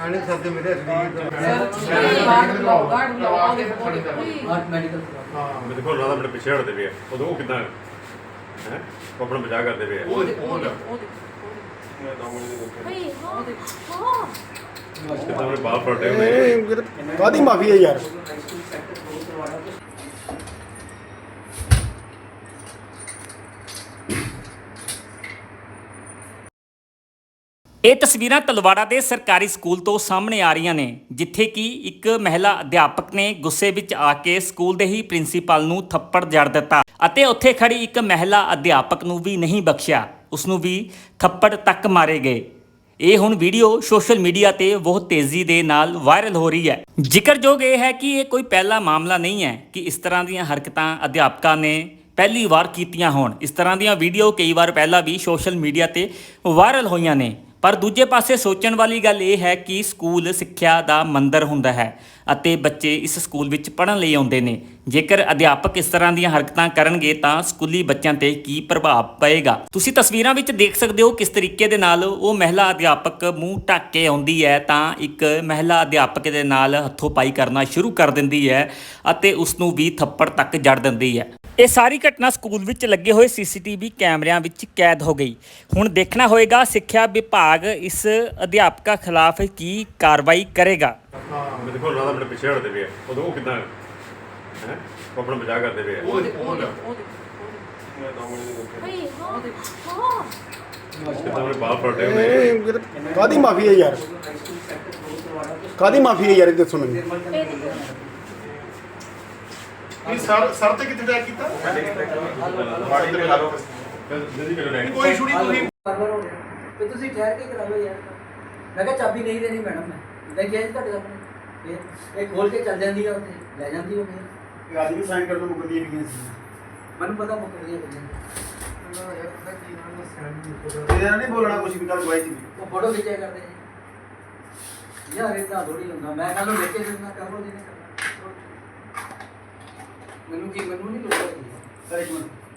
ਆਣੇ ਸਭ ਦੇ ਮੇਰੇ ਸਰੀਰ ਮੈਡੀਕਲ ਪਿੱਛੇ ਹਟਦੇ ਪਏ ਆ ਉਦੋਂ ਉਹ ਕਿਦਾਂ ਹੈ ਉਹ ਆਪਣਾ ਬਚਾਅ ਕਰਦੇ ਪਏ ਆ ਕਿਦਾਂ ਬਾਲ ਕਾਦੀ ਮਾਫੀ ਹੈ ਯਾਰ? ਇਹ ਤਸਵੀਰਾਂ ਤਲਵਾੜਾ ਦੇ ਸਰਕਾਰੀ ਸਕੂਲ ਤੋਂ ਸਾਹਮਣੇ ਆ ਰਹੀਆਂ ਨੇ, ਜਿੱਥੇ ਕਿ ਇੱਕ ਮਹਿਲਾ ਅਧਿਆਪਕ ਨੇ ਗੁੱਸੇ ਵਿੱਚ ਆ ਕੇ ਸਕੂਲ ਦੇ ਹੀ ਪ੍ਰਿੰਸੀਪਲ ਨੂੰ ਥੱਪੜ ਜੜ ਦਿੱਤਾ ਅਤੇ ਉੱਥੇ ਖੜੀ ਇੱਕ ਮਹਿਲਾ ਅਧਿਆਪਕ ਨੂੰ ਵੀ ਨਹੀਂ ਬਖਸ਼ਿਆ, ਉਸ ਨੂੰ ਵੀ ਥੱਪੜ ਤੱਕ ਮਾਰੇ ਗਏ। ਇਹ ਹੁਣ ਵੀਡੀਓ ਸੋਸ਼ਲ ਮੀਡੀਆ ਤੇ ਬਹੁਤ ਤੇਜ਼ੀ ਦੇ ਨਾਲ ਵਾਇਰਲ ਹੋ ਰਹੀ ਹੈ। ਜ਼ਿਕਰਯੋਗ ਇਹ ਹੈ ਕਿ ਇਹ ਕੋਈ ਪਹਿਲਾ ਮਾਮਲਾ ਨਹੀਂ ਹੈ ਕਿ ਇਸ ਤਰ੍ਹਾਂ ਦੀਆਂ ਹਰਕਤਾਂ ਅਧਿਆਪਕਾਂ ਨੇ ਪਹਿਲੀ ਵਾਰ ਕੀਤੀਆਂ ਹੋਣ। ਇਸ ਤਰ੍ਹਾਂ ਦੀਆਂ ਵੀਡੀਓ ਕਈ ਵਾਰ ਪਹਿਲਾਂ ਵੀ ਸੋਸ਼ਲ ਮੀਡੀਆ ਤੇ ਵਾਇਰਲ ਹੋਈਆਂ ਨੇ। ਪਰ ਦੂਜੇ ਪਾਸੇ ਸੋਚਣ ਵਾਲੀ ਗੱਲ ਇਹ ਹੈ ਕਿ ਸਕੂਲ ਸਿੱਖਿਆ ਦਾ ਮੰਦਰ ਹੁੰਦਾ ਹੈ ਅਤੇ ਬੱਚੇ ਇਸ ਸਕੂਲ ਵਿੱਚ ਪੜ੍ਹਨ ਲਈ ਆਉਂਦੇ ਨੇ। ਜੇਕਰ ਅਧਿਆਪਕ ਇਸ ਤਰ੍ਹਾਂ ਦੀਆਂ ਹਰਕਤਾਂ ਕਰਨਗੇ ਤਾਂ ਸਕੂਲੀ ਬੱਚਿਆਂ ਤੇ ਕੀ ਪ੍ਰਭਾਵ ਪਏਗਾ? ਤੁਸੀਂ ਤਸਵੀਰਾਂ ਵਿੱਚ ਦੇਖ ਸਕਦੇ ਹੋ ਕਿਸ ਤਰੀਕੇ ਦੇ ਨਾਲ ਉਹ ਮਹਿਲਾ ਅਧਿਆਪਕ ਮੂੰਹ ਢੱਕ ਕੇ ਆਉਂਦੀ ਹੈ ਤਾਂ ਇੱਕ ਮਹਿਲਾ ਅਧਿਆਪਕ ਦੇ ਨਾਲ ਹੱਥੋਂ ਪਾਈ ਕਰਨਾ ਸ਼ੁਰੂ ਕਰ ਦਿੰਦੀ ਹੈ ਅਤੇ ਉਸ ਨੂੰ ਵੀ ਥੱਪੜ ਤੱਕ ਜੜ ਦਿੰਦੀ ਹੈ। ਇਹ ਸਾਰੀ ਘਟਨਾ ਸਕੂਲ ਵਿੱਚ ਲੱਗੇ ਹੋਏ ਸੀਸੀਟੀਵੀ ਕੈਮਰਿਆਂ ਵਿੱਚ ਕੈਦ ਹੋ ਗਈ। ਹੁਣ ਦੇਖਣਾ ਹੋਏਗਾ ਸਿੱਖਿਆ ਵਿਭਾਗ ਇਸ ਅਧਿਆਪਕਾ ਖਿਲਾਫ ਕੀ ਕਾਰਵਾਈ ਕਰੇਗਾ। ਪਿੱਛੇ ਹਟਦੇ ਪਏ ਆ। ਉਦੋਂ ਉਹ ਹੈ? ਆਪਣਾ ਕਰਦੇ ਪਏ ਆ। ਬਾਲ ਕਾਦੀ ਮਾਫੀ ਹੈ ਯਾਰ? ਕਾਦੀ ਮਾਫੀ ਹੈ ਯਾਰ ਇਹ ਦੱਸੋ ਮੈਨੂੰ। ਨਹੀਂ ਸਰ ਸਰ ਤੇ ਕਿੱਥੇ ਅਟੈਕ ਕੀਤਾ? ਮਾੜੀ ਤੇ ਮਾਰੋ ਜਦੀ ਮੈਨੂੰ ਲੈ ਕੋਈ ਛੁਰੀ ਤੁਸੀਂ ਬਾਰ-ਬਾਰ ਹੋ ਰਿਹਾ ਤੇ ਤੁਸੀਂ ਠਹਿਰ ਕੇ ਕਰਾ ਲਓ ਯਾਰ। ਮੈਂ ਕਿਹਾ ਚਾਬੀ ਨਹੀਂ ਦੇਣੀ ਮੈਡਮ ਮੈਂ ਮੈਂ ਕਿਹਾ ਜੀ ਤੁਹਾਡੇ ਫਿਰ ਇਹ ਖੋਲ ਕੇ ਚੱਲ ਜਾਂਦੀ ਆ ਉੱਥੇ। ਲੈ ਜਾਂਦੀ ਉਹ ਫਿਰ। ਅੱਜ ਵੀ ਸਾਈਨ ਕਰ ਦੋ ਮੁਕਦੀ ਹੈ ਸੀ। ਮੈਨੂੰ ਪਤਾ ਮੁੱਕ ਰਹੀ ਹੈ ਇਹਦਾ ਨਹੀਂ ਬੋਲਣਾ ਕੁਝ ਵੀ ਕਰ ਗਵਾਈ ਸੀ ਉਹ ਫੋਟੋ ਖਿੱਚਿਆ ਕਰਦੇ ਜੀ ਯਾਰ ਇਦਾਂ ਥੋੜੀ ਹੁੰਦਾ। ਮੈਂ ਕੱਲ ਨੂੰ ਲੈ ਕੇ ਦਿੰਦਾ ਕਰ ਲਓ ਜਿਹਨੇ ਕਰਨਾ। ਮੈਨੂੰ ਕੀ ਮੈਨੂੰ ਨਹੀਂ ਲੋੜ ਹੈਗੀ ਸਰ ਇੱਕ ਮਿੰਟ।